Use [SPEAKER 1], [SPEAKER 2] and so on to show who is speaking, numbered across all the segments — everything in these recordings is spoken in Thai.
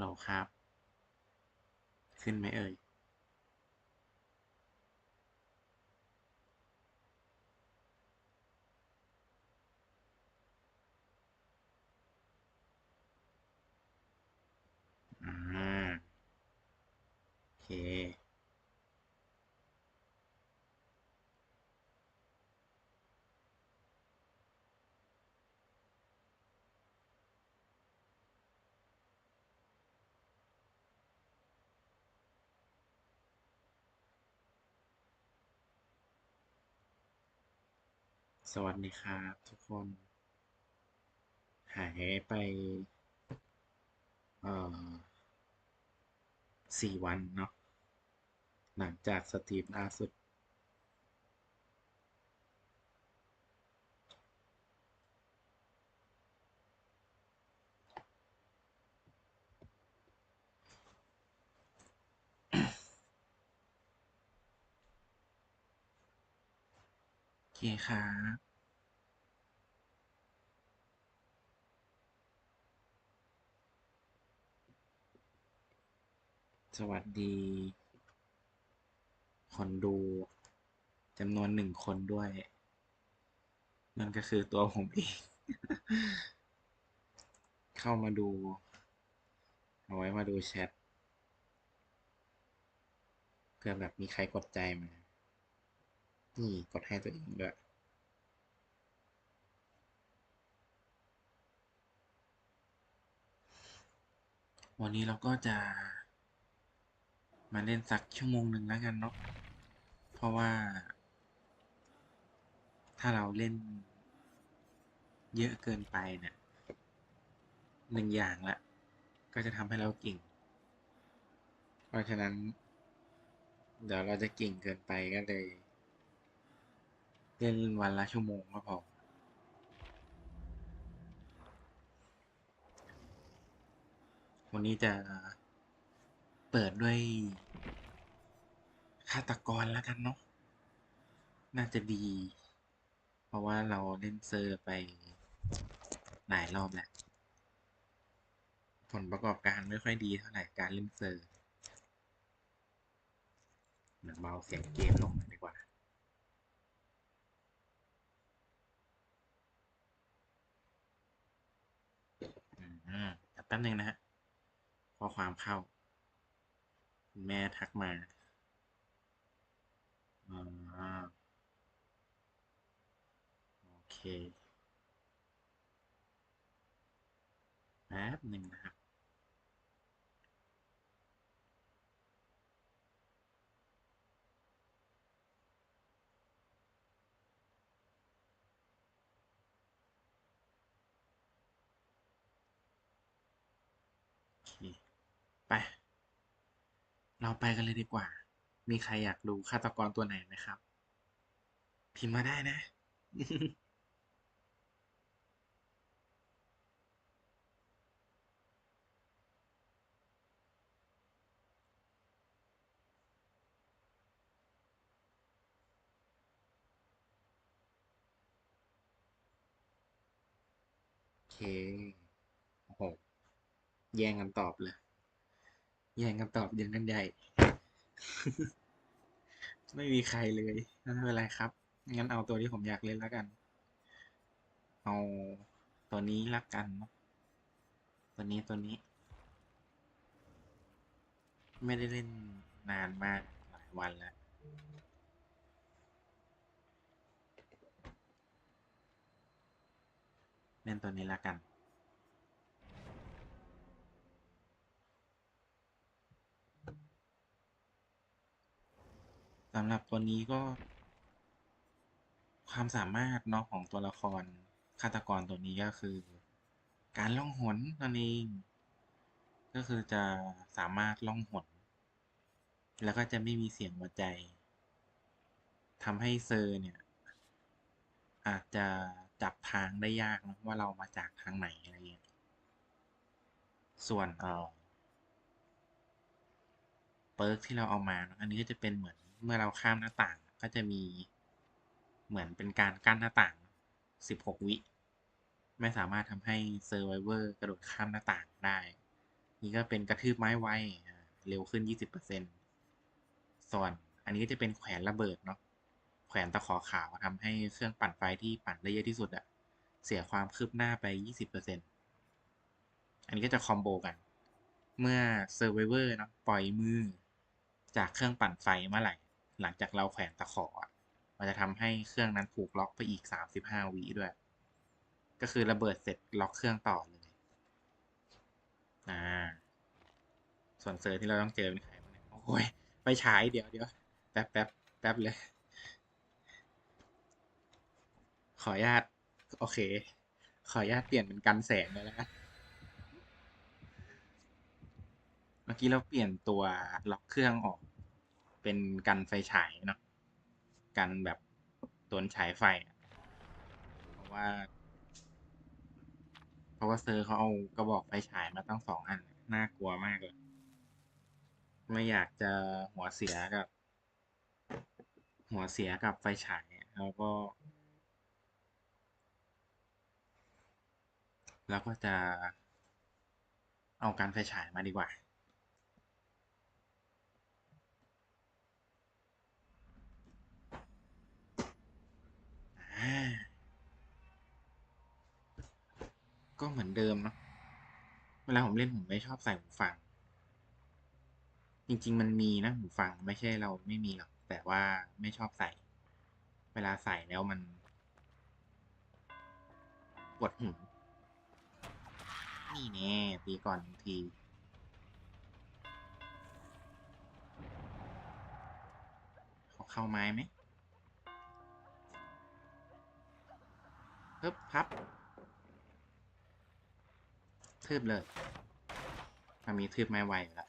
[SPEAKER 1] โหลครับ ขึ้นไหมเอ่ย อ่า โอเค สวัสดีครับทุกคน หายไป เอ่อสี่วันเนาะหลังจากสตรีมล่าสุด โอเคครับ สวัสดีคนดูจำนวนหนึ่งคนด้วย นั่นก็คือตัวผมเอง เข้ามาดู เอาไว้มาดูแชทเพื่อแบบมีใครกดใจมา นี่กดให้ตัวเองด้วยวันนี้เราก็จะ มาเล่นสักชั่วโมงหนึ่งแล้วกันเนาะ เพราะว่า ถ้าเราเล่น เยอะเกินไปเนี่ยหนึ่งอย่างละ ก็จะทำให้เราเก่ง เพราะฉะนั้น เดี๋ยวเราจะเก่งเกินไปก็เลย เล่นวันละชั่วโมงก็พอวันนี้จะ เปิดด้วยฆาตกรแล้วกันเนาะ น่าจะดี เพราะว่าเราเล่นเซอร์ไปหลายรอบแล้วผลประกอบการไม่ค่อยดีเท่าไหร่การเล่นเซอร์เดี๋ยวเบาเสียงเกมลงดีกว่าอืมแป๊บนึงนะฮะข้อความเข้า คุณแม่ทักมาอ่าโอเคแป๊บหนึ่งนะครับไป เราไปกันเลยดีกว่า มีใครอยากดูฆาตกรตัวไหนไหมครับ พิมพ์มาได้นะ โอเค โอ้โห แย่งกันตอบเลย แย่งกันตอบเย็นกันใหญ่ไม่มีใครเลยไม่เป็นไรครับ งั้นเอาตัวที่ผมอยากเล่นแล้วกัน เอาตัวนี้ละกันเนาะตัวนี้ตัวนี้ ไม่ได้เล่นนานมากหลายวันแล้วเล่นตัวนี้ละกัน สำหรับตัวนี้ก็ ความสามารถเนาะของตัวละครฆาตกรตัวนี้ก็คือ การล่องหนนั่นเอง ก็คือจะสามารถล่องหน แล้วก็จะไม่มีเสียงหัวใจทำให้เซอร์เนี่ย อาจจะจับทางได้ยากนะว่าเรามาจากทางไหนอะไรเงี้ยส่วนเออเปิร์กที่เราเอามาเนอะอันนี้ก็จะเป็นเหมือน เมื่อเราข้ามหน้าต่างก็จะมีเหมือนเป็นการกั้นหน้าต่าง 16 วิ ไม่สามารถทำให้เซอร์ไวเวอร์กระโดดข้ามหน้าต่างได้ นี่ก็เป็นกระทืบไม้ไวเร็วขึ้น 20%ส่วนอันนี้ก็จะเป็นแขวนระเบิดเนาะแขวนตะขอขาวทำให้เครื่องปั่นไฟที่ปั่นได้เยอะที่สุดอะเสียความคืบหน้าไป 20%อันนี้ก็จะคอมโบกัน เมื่อ Survivor เนาะปล่อยมือจากเครื่องปั่นไฟเมื่อไหร่ หลังจากเราแขวนตะขอมันจะทำให้เครื่องนั้นถูกล็อกไปอีก35วิด้วย ก็คือระเบิดเสร็จล็อกเครื่องต่อเลยอ่าส่วนเซอร์ที่เราต้องเจอเป็นใครบ้าเนี่ยโอ้ยไปฉายเดี๋ยวเดี๋ยวแป๊บแป๊บแป๊บเลย ขออนุญาตโอเค ขออนุญาตเปลี่ยนเป็นกันแสงเลยแล้วกันเมื่อกี้เราเปลี่ยนตัวล็อกเครื่องออก เป็นกันไฟฉายเนาะกันแบบตัวฉายไฟเพราะว่า เพราะว่าเซอร์เขาเอากระบอกไฟฉายมาตั้งสองอันน่ากลัวมากเลย ไม่อยากจะหัวเสียกับ หัวเสียกับไฟฉายแล้วก็ แล้วก็จะเอาการไฟฉายมาดีกว่า ก็เหมือนเดิมเนาะ เวลาผมเล่นผมไม่ชอบใส่หูฟัง จริง ๆ มันมีนะหูฟังไม่ใช่เราไม่มีหรอก แต่ว่าไม่ชอบใส่ เวลาใส่แล้วมันปวดหู นี่แน่ตีก่อนทีเขาเข้าไม้ไหม ปึ๊บพับทืบเลยมันมีทืบไม้ไวอยู่แล้ว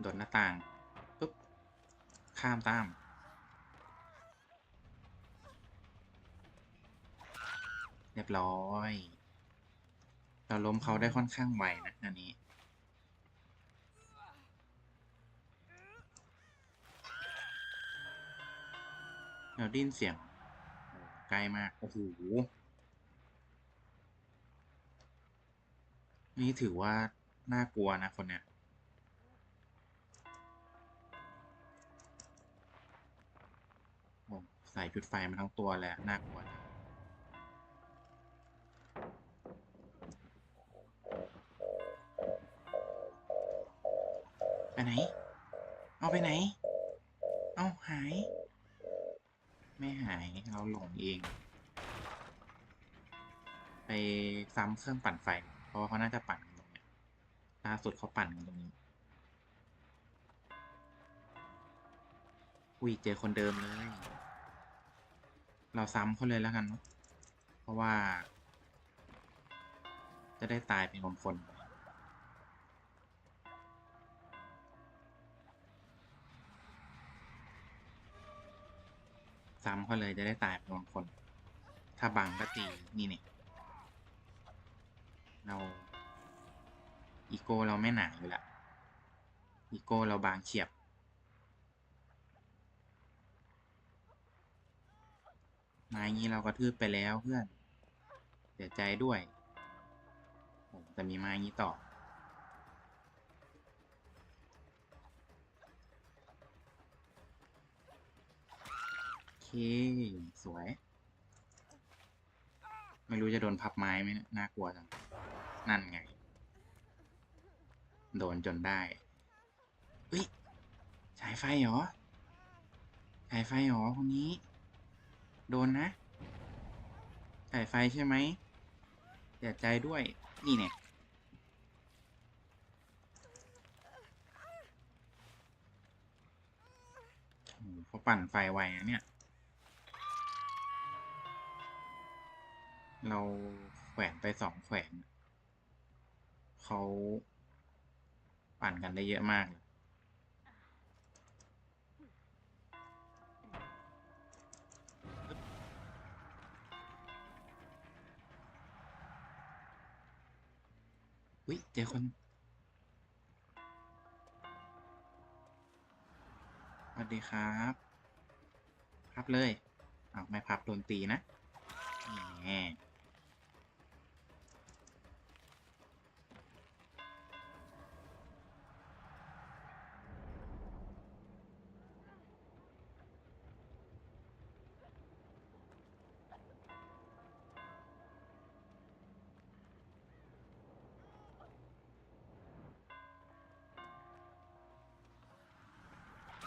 [SPEAKER 1] โดดหน้าต่างปุ๊บข้ามตามเรียบร้อย เราล้มเขาได้ค่อนข้างไวนะอันนี้ เราได้ยินเสียงใกล้มาก โอ้โห นี่ถือว่า น่ากลัวนะคนเนี้ยโอ้ใส่ชุดไฟมาทั้งตัวเลยอะน่ากลัวจังไปไหน เอาไปไหน เอาหาย ไม่หายเราหลงเอง ไปซ้ำเครื่องปั่นไฟ เพราะว่าเขาน่าจะปั่นกันตรงเนี้ยล่าสุดเขาปั่นกันตรงนี้อุ้ยเจอคนเดิมเลย เราซ้ำเขาเลยแล้วกัน เพราะว่า จะได้ตายเป็นคนคน ซ้ำเขาเลยจะได้ตายเป็นคนคน ถ้าบังก็ตีนี่เนี่ยเราอีโก้เราไม่หนาอยู่ละอีโก้เราบางเฉียบไม้งี้เราก็ทืบไปแล้วเพื่อน เสียใจด้วยโอ้แต่มีไม้งี้ต่อ สวย ไม่รู้จะโดนพับไม้ไหมเนี่ยน่ากลัวจัง นั่นไง โดนจนได้เฮ้ยฉายไฟเหรอฉายไฟเหรอคนนี้ โดนนะฉายไฟใช่ไหมเสียใจด้วย นี่เนี่ยโอ้โหเขาปั่นไฟไวนะเนี่ย เราแขวนไปสองแขวนเขาปั่นกันได้เยอะมากเลยอุ้ยเจอคนสวัสดีครับ พับเลย เอาไม่พับโดนตีนะนี่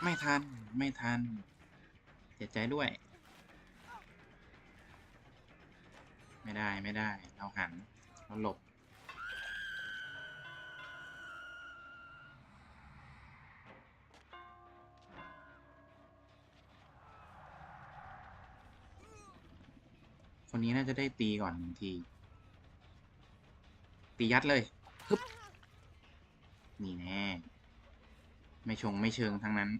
[SPEAKER 1] ไม่ทัน ไม่ทัน เสียใจด้วย ไม่ได้ไม่ได้ เราหัน เราหลบ คนนี้น่าจะได้ตีก่อนหนึ่งที ตียัดเลยฮึบนี่แน่ไม่ชงไม่เชิงทั้งนั้น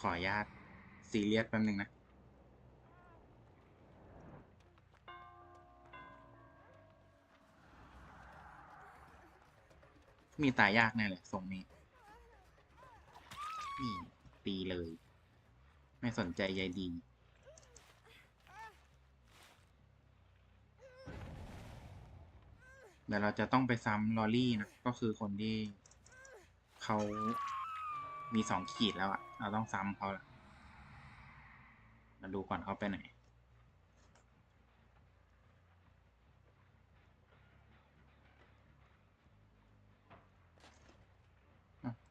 [SPEAKER 1] ขออนุญาตซีเรียสแป๊บนึงนะ มีตายยากแน่เลยทรงนี้ นี่ ตีเลย ไม่สนใจใยดีเดี๋ยวเราจะต้องไปซ้ำลอรี่นะ ก็คือคนที่เขา มีสองขีดแล้วอะเราต้องซ้ำเขาละมาดูก่อนเขาไปไหน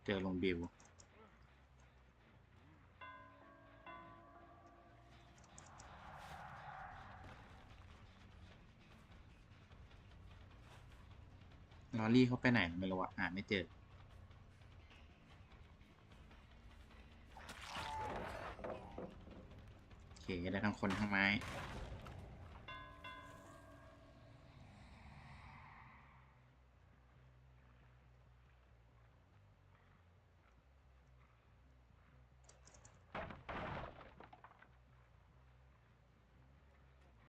[SPEAKER 1] เจอลงบิวลอรี่เขาไปไหนไม่รู้อะหาไม่เจอ ได้ทั้งคนทั้งไม้